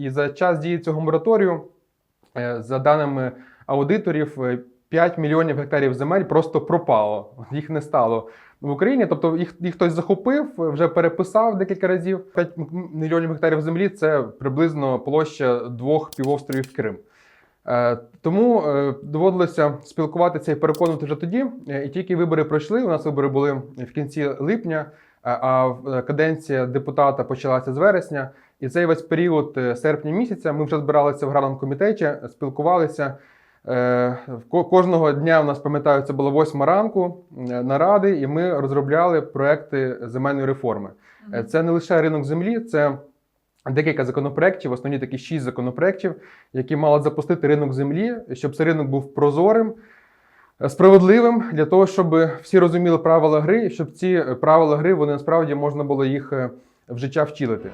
І за час дії цього мораторію, е, за даними аудиторів, е, 5 мільйонів гектарів земель просто пропало. Їх не стало в Україні. Тобто їх, їх хтось захопив, вже переписав декілька разів. 5 мільйонів гектарів землі це приблизно площа двох півостровів Крим. Е, Тому е, доводилося спілкуватися і переконувати вже тоді. Е, І тільки вибори пройшли. У нас вибори були в кінці липня, а- а е, каденція депутата почалася з вересня. І цей весь період е, серпня місяця ми вже збиралися в аграрному комітеті, спілкувалися. Е, Кожного дня у нас пам'ятаю, це було 8 ранку е, наради, і ми розробляли проекти земельної реформи. Е, Це не лише ринок землі, це декілька законопроєктів, основні такі шість законопроєктів, які мали запустити ринок землі, щоб цей ринок був прозорим, е, справедливим для того, щоб всі розуміли правила гри, щоб ці е, правила гри вони насправді можна було їх е, в життя втілити.